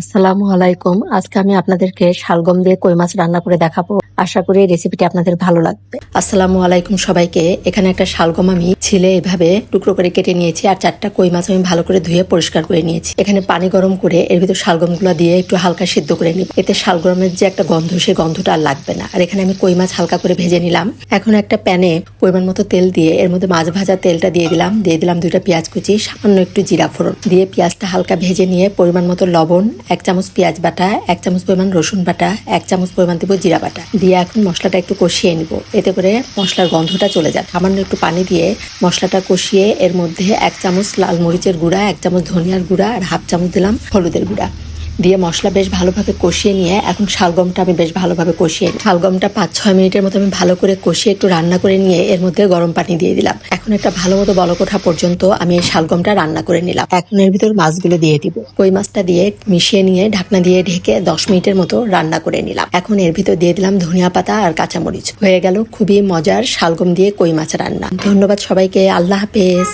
আসসালামু আলাইকুম। আজকে আমি আপনাদেরকে শালগম দিয়ে কই মাছ রান্না করে দেখাবো। আশা করি রেসিপিটি আপনাদের ভালো লাগবে। আসসালামু আলাইকুম সবাইকে। এখানে একটা শালগম আমি ছিলে এভাবে টুকরো করে কেটে নিয়েছি আর চারটা কই মাছ আমি ভালো করে ধুয়ে পরিষ্কার করে নিয়েছি। এখানে পানি গরম করে এর ভিতর শালগমগুলা দিয়ে একটু হালকা সিদ্ধ করে নিব। এতে শালগমের যে একটা গন্ধ, সেই গন্ধটা আর লাগবে না। আর এখানে আমি কই মাছ হালকা করে ভেজে নিলাম। এখন একটা প্যানে পরিমাণ মতো তেল দিয়ে এর মধ্যে মাছ ভাজা তেলটা দিয়ে দিলাম। দিয়ে দিলাম দুইটা পেঁয়াজ কুচি, সামান্য একটু জিরা ফোড়ন। দিয়ে পেঁয়াজটা হালকা ভেজে নিয়ে পরিমাণ মতো লবণ, এক চামচ পেঁয়াজ বাটা, এক চামচ পরিমাণ রসুন বাটা, এক চামচ পরিমাণ দিব জিরা বাটা। দিয়ে এখন মশলাটা একটু কষিয়ে নিব। এতে করে মশলার গন্ধটা চলে যায় সামান্য একটু পানি দিয়ে মশলাটা কষিয়ে এর মধ্যে এক চামচ লাল মরিচের গুঁড়া, এক চামচ ধনিয়ার গুঁড়া আর হাফ চামচ দিলাম হলুদের গুঁড়া। দিয়ে মশলা বেশ ভালোভাবে কষিয়ে নিয়ে, এখন শালগমটা আমি বেশ ভালোভাবে কষিয়ে শালগমটা পাঁচ ছয় মিনিটের মতো আমি ভালো করে কষিয়ে একটু রান্না করে নিয়ে এর মধ্যে গরম পানি দিয়ে দিলাম। এখন একটা ভালো মতো বলকোঠা পর্যন্ত আমি এই শালগমটা রান্না করে নিলাম। এখন এর ভিতর মাছগুলো দিয়ে দিব। কই মাছটা দিয়ে মিশিয়ে নিয়ে ঢাকনা দিয়ে ঢেকে দশ মিনিটের মতো রান্না করে নিলাম। এখন এর ভিতর দিয়ে দিলাম ধনিয়া পাতা আর কাঁচামরিচ। হয়ে গেল খুবই মজার শালগম দিয়ে কই মাছ রান্না। ধন্যবাদ সবাইকে। আল্লাহ হাফেজ।